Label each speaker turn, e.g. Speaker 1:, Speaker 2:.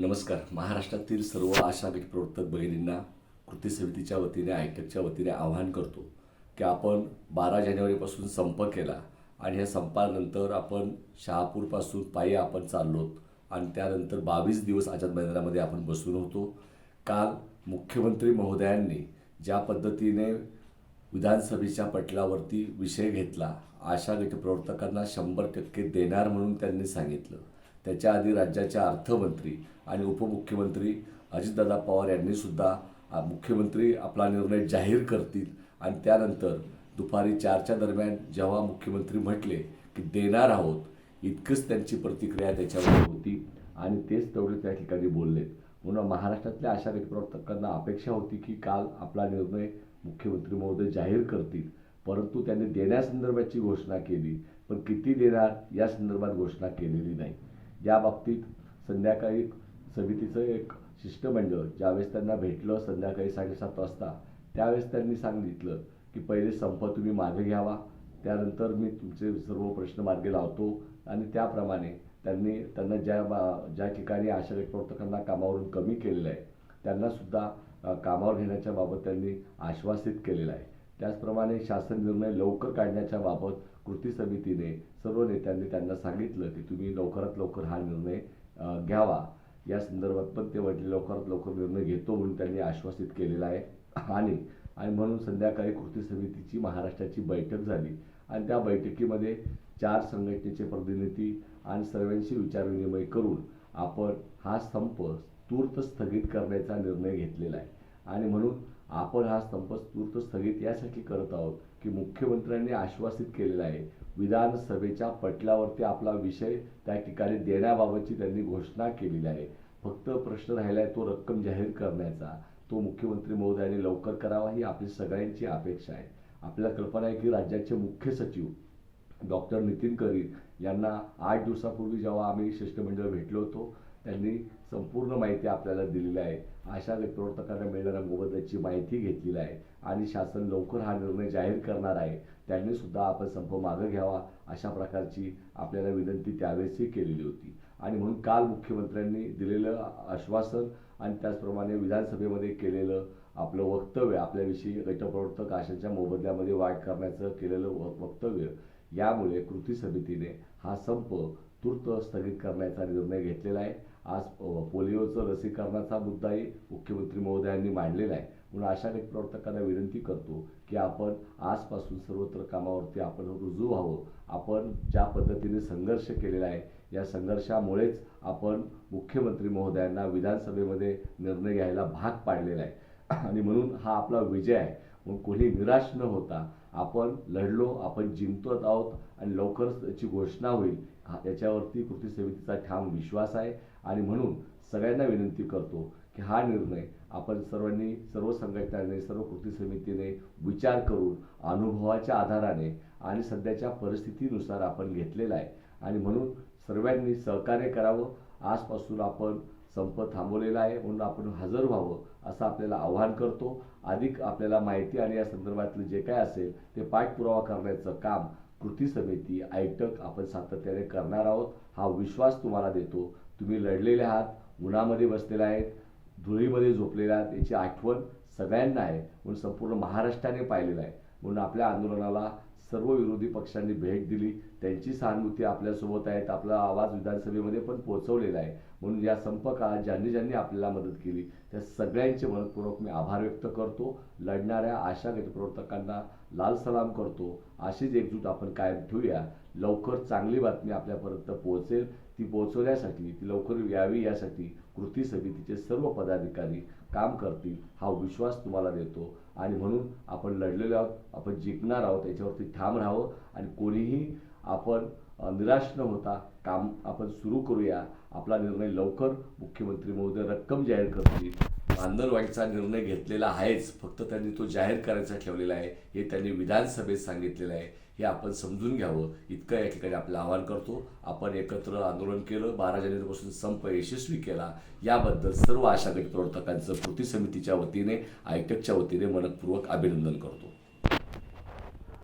Speaker 1: नमस्कार. महाराष्ट्रातील सर्व आशा गट प्रवर्तक बहिणींना कृती समितीच्या वतीने आयटकच्या वतीने आवाहन करतो की आपण बारा जानेवारीपासून संप केला आणि ह्या संपानंतर आपण शहापूरपासून पायी आपण चाललो आणि त्यानंतर बावीस दिवस आझाद मैदानामध्ये आपण बसून होतो. काल मुख्यमंत्री महोदयांनी ज्या पद्धतीने विधानसभेच्या पटलावरती विषय घेतला आशा गट प्रवर्तकांना शंभर टक्के देणार म्हणून त्यांनी सांगितलं. त्याच्या आधी राज्याच्या अर्थमंत्री आणि उपमुख्यमंत्री अजितदादा पवार यांनीसुद्धा मुख्यमंत्री आपला निर्णय जाहीर करतील. आणि त्यानंतर दुपारी चारच्या दरम्यान जेव्हा मुख्यमंत्री म्हटले की देणार आहोत इतकंच त्यांची प्रतिक्रिया त्याच्यावर होती. आणि तेच तेवढे त्या ठिकाणी बोलले. म्हणून महाराष्ट्रातल्या अशा व्यक्तिप्रवर्तकांना अपेक्षा होती की काल आपला निर्णय मुख्यमंत्री महोदय जाहीर करतील. परंतु त्यांनी देण्यासंदर्भाची घोषणा केली. पण किती देणार या संदर्भात घोषणा केलेली नाही. या बाबतीत संध्याकाळी समितीचं एक शिष्टमंडळ ज्यावेळेस त्यांना भेटलं संध्याकाळी साडेसात वाजता त्यावेळेस त्यांनी सांगितलं की पहिले संप तुम्ही मागे घ्यावा त्यानंतर मी तुमचे सर्व प्रश्न मार्गी लावतो आणि त्याप्रमाणे त्यांनी त्यांना ज्या बा- ज्या ठिकाणी आशा प्रवर्तकांना कामावरून कमी केलेलं आहे त्यांनासुद्धा कामावर घेण्याच्या बाबत त्यांनी आश्वासित केलेलं आहे. त्याचप्रमाणे शासन निर्णय लवकर काढण्याच्या बाबत कृती समितीने सर्व नेत्यांनी त्यांना सांगितलं की तुम्ही लवकरात लवकर हा निर्णय घ्यावा. या संदर्भात पण ते म्हटले लवकरात लवकर निर्णय घेतो म्हणून त्यांनी आश्वासित केलेला आहे. आणि आणि म्हणून संध्याकाळी कृती समितीची महाराष्ट्राची बैठक झाली. आणि त्या बैठकीमध्ये चार संघटनेचे प्रतिनिधी आणि सर्वांशी विचारविनिमय करून आपण हा संप तूर्त स्थगित करण्याचा निर्णय घेतलेला आहे. आणि म्हणून आपण हा संप तूर्त स्थगित यासाठी करत आहोत की मुख्यमंत्र्यांनी आश्वासित केलेलं आहे. विधानसभेच्या पटलावरती आपला विषय त्या ठिकाणी देण्याबाबतची त्यांनी घोषणा केलेली आहे. फक्त प्रश्न राहिला आहे तो रक्कम जाहीर करण्याचा. तो मुख्यमंत्री महोदयांनी लवकर करावा ही आपली सगळ्यांची अपेक्षा आहे. आपल्याला कल्पना आहे की राज्याचे मुख्य सचिव डॉक्टर नितीन करीर यांना आठ दिवसापूर्वी जेव्हा आम्ही शिष्टमंडळ भेटलो होतो त्यांनी संपूर्ण माहिती आपल्याला दिलेली आहे. अशा प्रवर्तकांना मिळणाऱ्या मोबदल्याची माहिती घेतलेली आहे आणि शासन लवकर हा निर्णय जाहीर करणार आहे. त्यांनी सुद्धा आपण संप मागं घ्यावा अशा प्रकारची आपल्याला विनंती त्यावेळेसही केलेली होती. आणि म्हणून काल मुख्यमंत्र्यांनी दिलेलं आश्वासन आणि त्याचप्रमाणे विधानसभेमध्ये केलेलं आपलं वक्तव्य आपल्याविषयी गटप्रवर्तक आशांच्या मोबदल्यामध्ये वाढ करण्याचं केलेलं व- वक्तव्य यामुळे कृती समितीने हा संप तूर्त स्थगित करण्याचा निर्णय घेतलेला आहे. आज पोलिओचं लसीकरणाचा मुद्दाही मुख्यमंत्री महोदयांनी मांडलेला आहे. म्हणून अशा काही प्रवर्तकांना विनंती करतो की आपण आजपासून सर्वत्र कामावरती आपण रुजू व्हावं. आपण ज्या पद्धतीने संघर्ष केलेला आहे या संघर्षामुळेच आपण मुख्यमंत्री महोदयांना विधानसभेमध्ये निर्णय घ्यायला भाग पाडलेला आहे. आणि म्हणून हा आपला विजय आहे. म्हणून कोणी निराश न होता आपण लढलो आपण जिंकत आहोत आणि लवकरच त्याची घोषणा होईल. हा याच्यावरती कृती समितीचा ठाम विश्वास आहे. आणि म्हणून सगळ्यांना विनंती करतो की हा निर्णय आपण सर्वांनी सर्व संघटनांनी सर्व कृती समितीने विचार करून अनुभवाच्या आधाराने आणि सध्याच्या परिस्थितीनुसार आपण घेतलेला आहे. आणि म्हणून सर्वांनी सहकार्य करावं. आजपासून आपण संप थांबवलेला आहे. म्हणून आपण हजर व्हावं असं आपल्याला आवाहन करतो. अधिक आपल्याला माहिती आणि या संदर्भातलं जे काय असेल ते पाठपुरावा करण्याचं काम कृती समिती आयटक आपण सातत्याने करणार आहोत हा विश्वास तुम्हाला देतो. तुम्ही लढलेले आहात उन्हामध्ये बसलेले आहेत धुळीमध्ये झोपलेले आहात याची आठवण सगळ्यांना आहे. म्हणून संपूर्ण महाराष्ट्राने पाहिलेलं आहे. म्हणून आपल्या आंदोलनाला सर्व विरोधी पक्षांनी भेट दिली. त्यांची सहानुभूती आपल्यासोबत आहेत. आपला आवाज विधानसभेमध्ये पण पोहोचवलेला आहे. म्हणून या संप काळात ज्यांनी ज्यांनी आपल्याला मदत केली त्या सगळ्यांचे मनपूर्वक मी आभार व्यक्त करतो. लढणाऱ्या आशा गटप्रवर्तकांना लाल सलाम करतो. अशीच एकजूट आपण कायम ठेवूया. लवकर चांगली बातमी आपल्यापर्यंत पोहोचेल. ती पोहोचवण्यासाठी ती लवकर यावी यासाठी कृती समितीचे सर्व पदाधिकारी काम करतील हा विश्वास तुम्हाला देतो. आणि म्हणून आपण लढलेलो आहोत. आपण जिंकणार आहोत. याच्यावरती ठाम राहावं आणि कोणीही आपण निराश न होता काम आपण सुरू करूया. आपला निर्णय लवकर मुख्यमंत्री महोदय रक्कम जाहीर करतील. बांधणवाडीचा निर्णय घेतलेला आहेच फक्त त्यांनी तो जाहीर करायचा ठेवलेला आहे हे त्यांनी विधानसभेत सांगितलेलं आहे. हे आपण समजून घ्यावं. इतकं या ठिकाणी आपलं आवाहन करतो. आपण एकत्र आंदोलन केलं बारा जानेवारीपासून संप यशस्वी केला. याबद्दल सर्व आशा गट प्रवर्तकांचं कृती समितीच्या वतीने आयटकच्या वतीने मनपूर्वक अभिनंदन करतो.